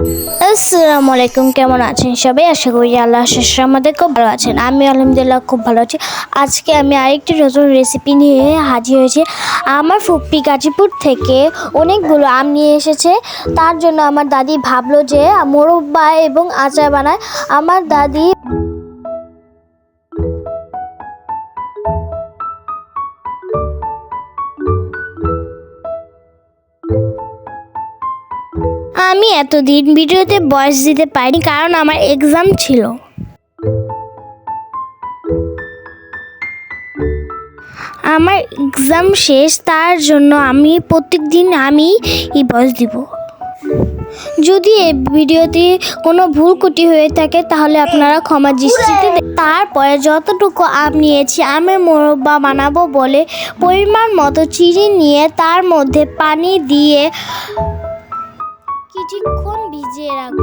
আসসালামু আলাইকুম, কেমন আছেন সবাই? আশা করি আল্লাহ শেষ আমাদের খুব ভালো আছেন। আমি আলহামদুলিল্লাহ খুব ভালো আছি। আজকে আমি আরেকটি নতুন রেসিপি নিয়ে হাজির হয়েছি। আমার ফুপ্পি গাজীপুর থেকে অনেকগুলো আম নিয়ে এসেছে। তার জন্য আমার দাদি ভাবলো যে মোরব্বা এবং আচার বানায়। আমার দাদি এতদিন ভিডিওতে বয়স দিতে পারিনি, কারণ আমার এক্সাম ছিল। আমার এক্সাম শেষ, তার জন্য আমি প্রত্যেক দিন আমি এই বয়স দিব। যদি এই ভিডিওতে কোনো ভুল কুটি হয়ে থাকে, তাহলে আপনারা ক্ষমা দৃষ্টিতে তারপরে যতটুকু আম নিয়েছি আমের মোরব্বা বানাবো বলে পরিমাণ মতো চিনি নিয়ে তার মধ্যে পানি দিয়ে কিছুক্ষণ ভিজিয়ে রাখব।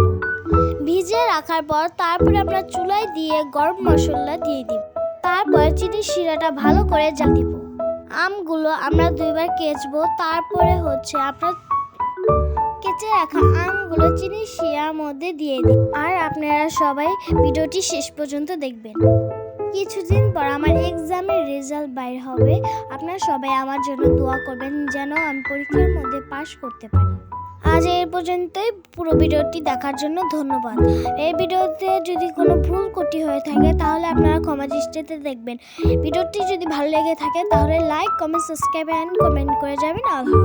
ভিজিয়ে রাখার পর তারপরে আমরা চুলায় দিয়ে গরম মশলা দিয়ে দিব। তারপর চিনি শিরাটা ভালো করে জাল দিব আমগুলো আমরা দুইবার কেচবো, তারপরে হচ্ছে আপনার কেচে রাখা আমগুলো চিনি শিরার মধ্যে দিয়ে দিন আর আপনারা সবাই ভিডিওটি শেষ পর্যন্ত দেখবেন। কিছুদিন পর আমার এক্সামের রেজাল্ট বাইর হবে। আপনারা সবাই আমার জন্য দোয়া করবেন যেন আমি পরীক্ষার মধ্যে পাশ করতে পারি। পর্যন্তই পুরো ভিডিওটি দেখার জন্য ধন্যবাদ। এই ভিডিওতে যদি কোনো ভুল কটি হয়ে থাকে, তাহলে আপনারা ক্ষমা দৃষ্টিতে দেখবেন। ভিডিওটি যদি ভালো লেগে থাকে, তাহলে like comment subscribe and comment করে যাবেন। আল্লাহ